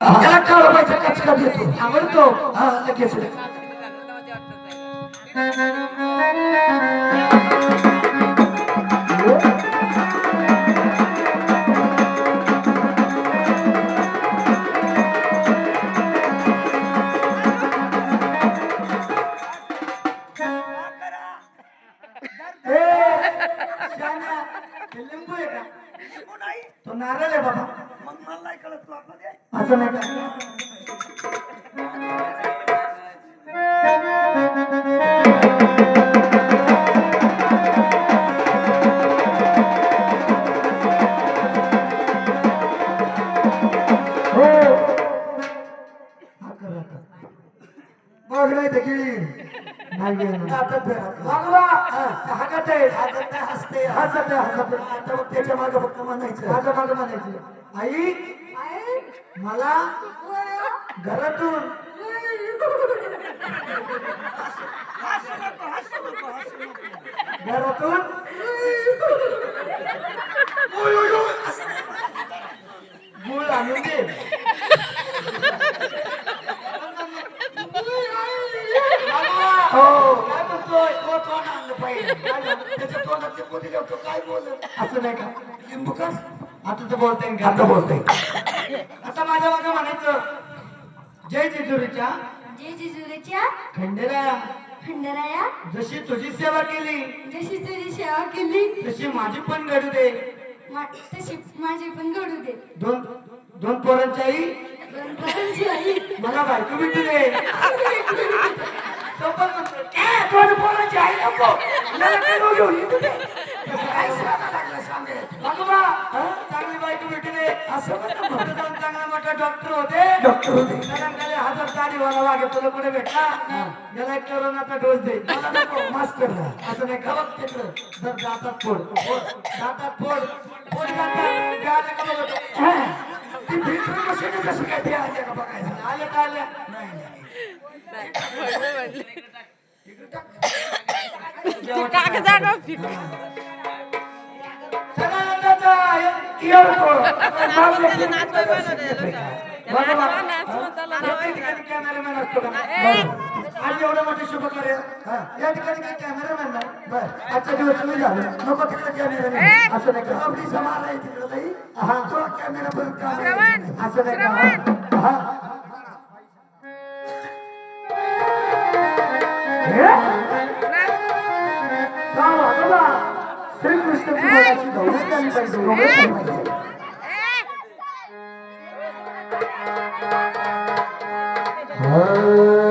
त्याला काळोबायचा कचका देतो. आवडतो. हा लगेच. ए, शान्या, हे लिंबू आहे का? तो नारळ आहे बाबा. नाही कळत तू आपलं दे. असं नाही का हो हा कर आता. बघ नाही ते किळी नाही गेलं. आता फेरा. वागवा. हा, हाकत आहे. आहे, हसते. हसत आहे, हसत आहे. आता बघ त्याच्या मागं फक्त म्हणायचं मागं म्हणायचं आई मला घरातून घरातून गुळ आणून दे. हो काय म्हणतोय? तो तोंड आणलं पाहिजे. काय झालं? त्याच्या काय बोलत असं नाही का? लिंबू कस आता तर बोलताय आता बोलताय आता माझ्या मागे म्हणायचं. जय जेजुरीच्या जे जिजुरीच्या खंडेराया. खंडराया. जशी तुझी सेवा केली जशी तुझी सेवा केली तशी माझी पण घडू दे. मा- तशी माझी पण घडू दे. दोन दोन पोरांची आई. दोन पोरांची आई. मला बायको भेटू दे. तो पण म्हणतो, "ए, दोन पोरांची आई नको. मला काय घेऊन येतो ते." तसं काय सांगायला लागलं सांगायला. भगवा, हं? चांगली चांगला मोठा डॉक्टर होते डॉक्टर होते त्याला हजार दाढीवाला वागे तुला कुठे भेटला त्याला एक करोनाचा डोस दे मला नको मास्टर असं नाही का बघ तिकडं जर दातात फोड फोड, दातात फोड फोड दातात काय ते आले का बघायचं आले का आल्या नाही नाही सदानंदाचा कॅमेरामॅन असतो का? आज एवढं मोठे. या ठिकाणी काही कॅमेरामॅन नाही बर आजचा दिवस तुम्ही झालं नको तिकडे कॅमेरामॅन असं नाही का आपली समाज आहे तिकडे हा तो कॅमेरा पर्यंत असं नाही का हे? श्रीकृष्ण विभागाची गौरव झाली पाहिजे गौरव झाली पाहिजे. नको